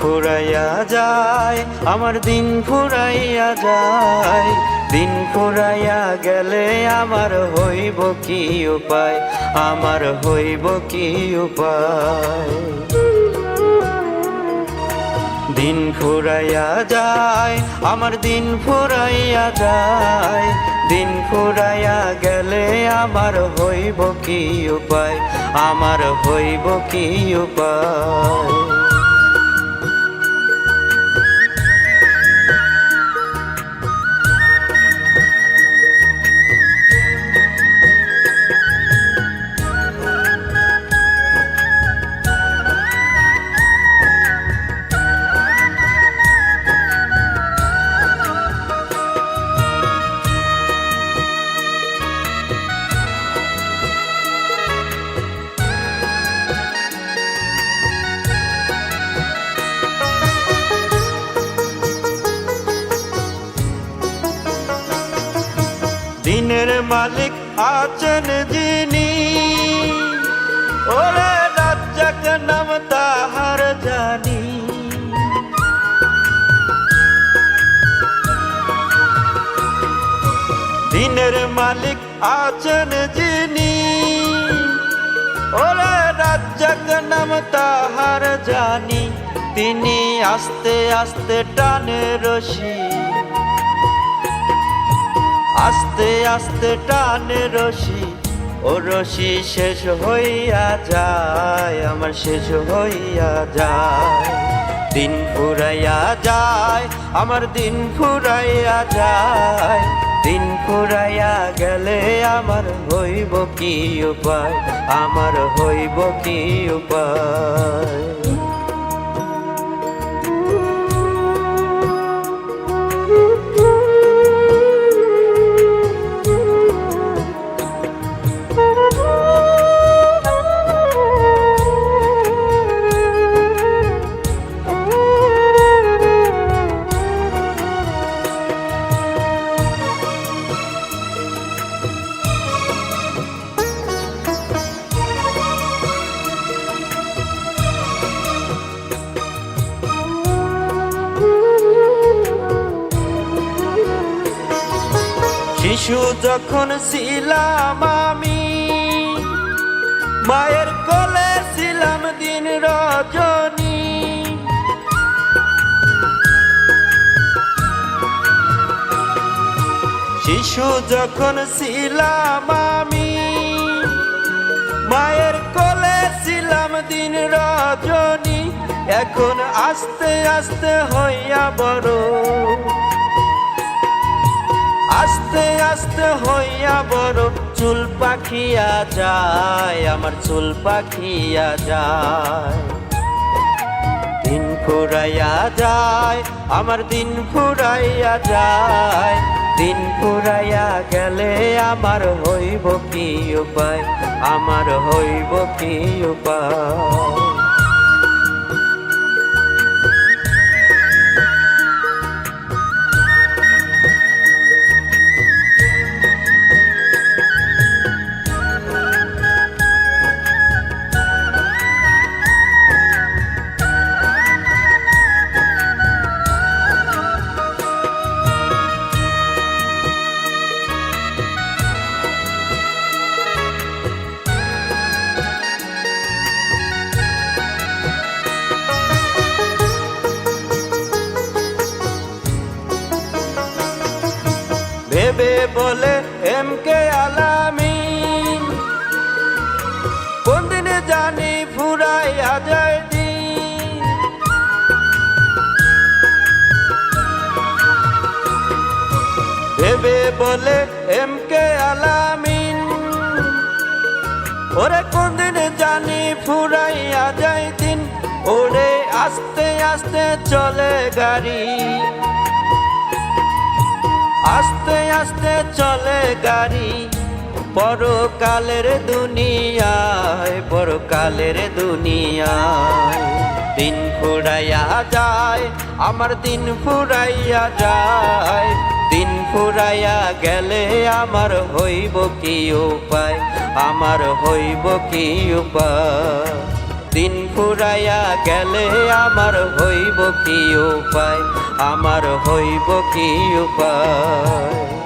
ফুরাইয়া যায়, আমার দিন ফুরাইয়া যায়। দিন ফুরাইয়া গেলে আমার হইব কি উপায়? আমার হইব কি উপায়? দিন ফুরাইয়া যায়, আমার দিন ফুরাইয়া যায়। দিন ফুরাইয়া গেলে আমার হইব কি উপায়? আমার হইব কি উপায়? দিনের মালিক আছেন যিনি। ওরে রাজ্জাক নাম তাহার জানি। দিনের মালিক আছেন যিনি। ওরে রাজ্জাক নাম তাহার জানি। তিনি আস্তে আস্তে টানে রশি। আস্তে আস্তে টানে রশি, ও রশি শেষ হইয়া যায়, আমার শেষ হইয়া যায়। দিন ফুরাইয়া যায়, আমার দিন ফুরাইয়া যায়। দিন ফুরাইয়া গেলে আমার হইব কি উপায়? আমার হইব কি উপায়? শিশু যখন ছিলাম আমি, মায়ের কোলে ছিলাম দিন রজনী। শিশু যখন ছিলাম আমি, মায়ের কোলে ছিলাম দিন রজনী। এখন আস্তে আস্তে হইয়া বড় আস্তে হইয়া বড় চুল পাখিয়া যায়, আমার চুল পাখিয়া যায়। দিন ফুরাইয়া যায়, আমার দিন ফুরাইয়া যায়। দিন ফুরাইয়া গেলে আমার হইব কি উপায়? আমার হইব কি উপায়? ভেবে বলে এম কে আলামিন। কোন দিনে জানি ফুরাইয়া যায় দিন। ভেবে বলে এম কে আলামিন। ওরে কোন দিনে জানি ফুরাইয়া যায় দিন। ওরে আস্তে আস্তে চলে গাড়ি। আস্তে আস্তে চলে গাড়ি। পরকালের দুনিয়ায় পরকালের দুনিয়ায়। দিন ফুরাইয়া যায়, আমার দিন ফুরাইয়া যায়। দিন ফুরাইয়া গেলে আমার হইব কি উপায়? আমার হইব কি উপায়? ফুরাইয়া গেলে আমার হইব কি উপায়? আমার হইব কি উপায়?